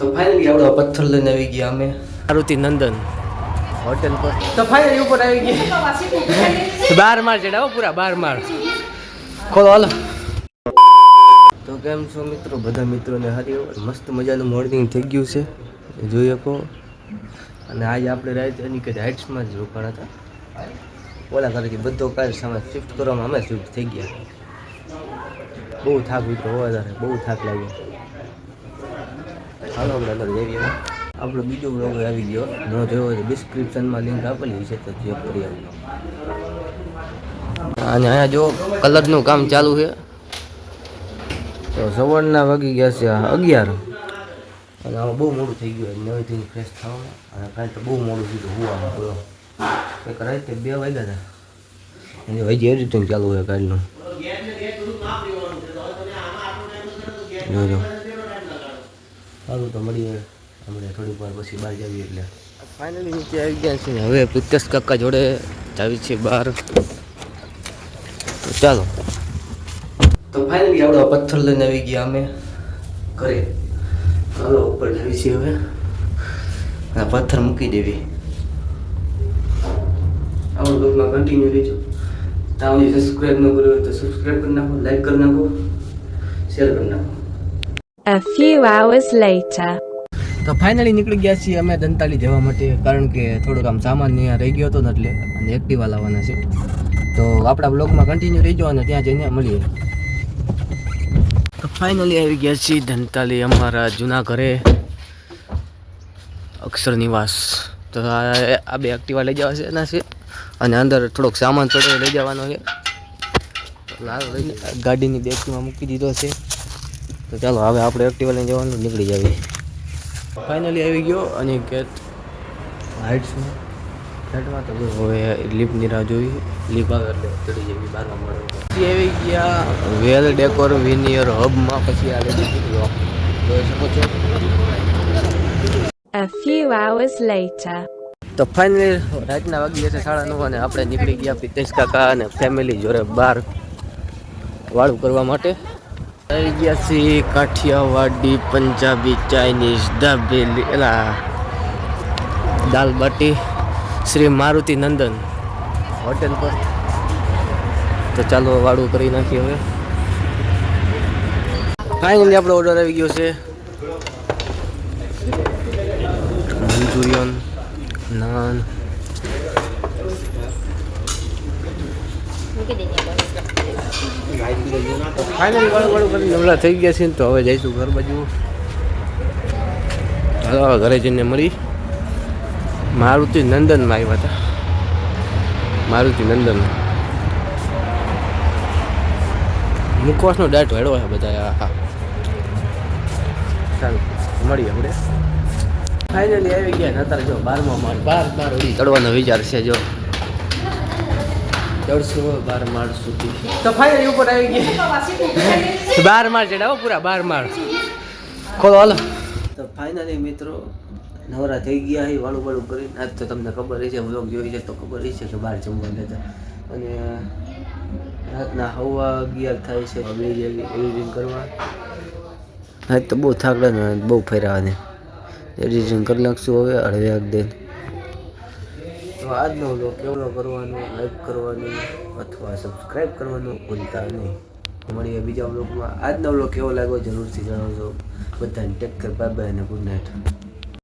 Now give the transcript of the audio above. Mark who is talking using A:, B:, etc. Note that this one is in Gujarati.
A: તો ફાઇનલી આવડો પથ્થર લઈને આવી ગયા અમે. મારુતિ નંદન. હોટેલ પર. તો ફાઇનલી ઉપર આવી ગયા. બાર માર ચડાવો પૂરા બાર માર ખોલો હાલો. તો કેમ છો મિત્રો? બધા મિત્રોને હારી મસ્ત મજાનું મોર્નિંગ થઈ ગયું છે. જોઈ શકો. અને આજે આપણે રાજધાની કે હાઇટ્સમાં જ રોકાણ હતા. ઓલા ઘરેથી બધો કાર્ય સામે શિફ્ટ કરવામાં અમે શિફ્ટ થઈ ગયા. બહુ થાક ઉતરો વધારે. બહુ થાક લાગ્યો. હાલો, આપણે અંદર જઈએ. આપણો બીજો બ્લોગ આવી ગયો. ન જોયો હોય તો ડિસ્ક્રિપ્શનમાં લિંક આપેલી છે તો ચેક કરી આવજો. અને અહીંયા જો કલરનું કામ ચાલુ છે. તો સવારના વાગી ગયા છે અગિયાર. અને આમાં બહુ મોડું થઈ ગયું નવેથી ફ્રેશ થવામાં અને કાંઈ તો બહુ મોડું થયું હુવામાં બોલો કંઈક રાતે બે વાગ્યા હતા. એની હજી એડિટિંગ ચાલુ છે કાલનું. જોજો. સારું તો મળીએ. હમણાં થોડીક વાર પછી બહાર જઈએ એટલે. ફાઇનલી નીચે આવી ગયા છે હવે પિત્તસ કાકા જોડે જાવી છે બહાર. તો ચાલો. તો ફાઇનલી આવડો પથ્થર લઈને આવી ગયા અમે ઘરે. ચાલો ઉપર જાવી છીએ હવે. આ પથ્થર મૂકી દેવી. આવડો બ્લોગમાં કન્ટિન્યુ રહેજો. તમે સબસ્ક્રાઈબ ન કર્યો હોય તો સબસ્ક્રાઈબ કરી નાખો લાઈક કરી નાખો શેર કરી નાખો.
B: A few hours later.
A: તો ફાઇનલી નીકળી ગયા છીએ અમે દંતાલી જવા માટે, કારણ કે થોડુંક આમ સામાન ત્યાં રહી ગયો હતો ને એટલે અને એક્ટિવા લાવવાના છે. તો આપણા બ્લોગમાં કન્ટિન્યુ રહી અને ત્યાં જઈને મળીએ. તો ફાઇનલી આવી ગયા છીએ ધનતાલી અમારા જૂના ઘરે. અક્ષર નિવાસ. તો આ બે એક્ટિવા લઈ જવા છે, એના છે. અને અંદર થોડોક સામાન થોડો લઈ જવાનો છે. લાલ ગાડીની બેગમાં મૂકી દીધો છે. તો ચાલો હવે આપણે એક્ટિવા લઈને જવાનું નીકળી જાય ફાઇનલી આવી ગયો અને ગેટ હાઇટ્સમાં ફ્લેટમાં તો હવે લીપની રાહ જોઈ. લીપ આવે એટલે ચડી જવી બારમા મળે. પછી આવી ગયા વેલ ડેકોર વિનિયર હબમાં પછી આ લેડી ગયો જોઈ શકો છો.
B: A few hours later.
A: તો ફાઇનલી રાતના વાગી જશે સાડા નવ અને આપણે નીકળી ગયા પિતેશ કાકા અને ફેમિલી જોડે બહાર વાળું કરવા માટે. આવી ગયા છીએ કાઠિયાવાડી પંજાબી ચાઇનીઝ દાબેલી, એલા દાલ બાટી શ્રી મારુતિ નંદન હોટેલ પર. તો ચાલો વાળું કરી નાખીએ હવે. ફાઇનલી આપણો ઓર્ડર આવી ગયો છે. મંચુરિયન. ફાઇનલી વાળું વાળું કરી નવરા થઈ ગયા છે તો હવે જઈશું ઘર બાજુ હાલો ઘરે જઈને મળી. મારુતિ નંદનમાં આવ્યા હતા. મારુતિ નંદન. મુખવાસનો ડાટ વેડો છે બધા હા ચાલો, મળીએ આપણે. ફાઇનલી આવી ગયા અત્યારે જો બારમા માળ. બાર બાર ચડવાનો વિચાર છે જો. હવે બાર માળ સુધી. તો ફાઇનલી ઉપર આવી ગયા બાર માળ ચડાવો પૂરા બાર માળ. ખોલો હાલો. તો ફાઇનલી મિત્રો નવરા થઈ ગયા છે વાળું વાળું કરીને. આજ તો તમને ખબર છે વ્લોગ જોઈ છે તો ખબર છે કે બહાર જમવા ગયા અને રાતના હવા અગિયાર થાય છે બે જેવી એડિટિંગ કરવા. આજ તો બહુ થાકડા ને બહુ ફેરાવાની. એડિટિંગ કરી નાખશું હવે અડધે વાગ તો આજનો વ્લોગ કેવડો કરવાનો લાઈક કરવાનું અથવા સબસ્ક્રાઈબ કરવાનું ભૂલતા નહીં. મળીએ બીજા વ્લોગમાં આજનો વ્લોગ કેવો લાગ્યો જરૂરથી જણાવજો. બધાને ટેક કર બાય બાય અને ગુડ નાઇટ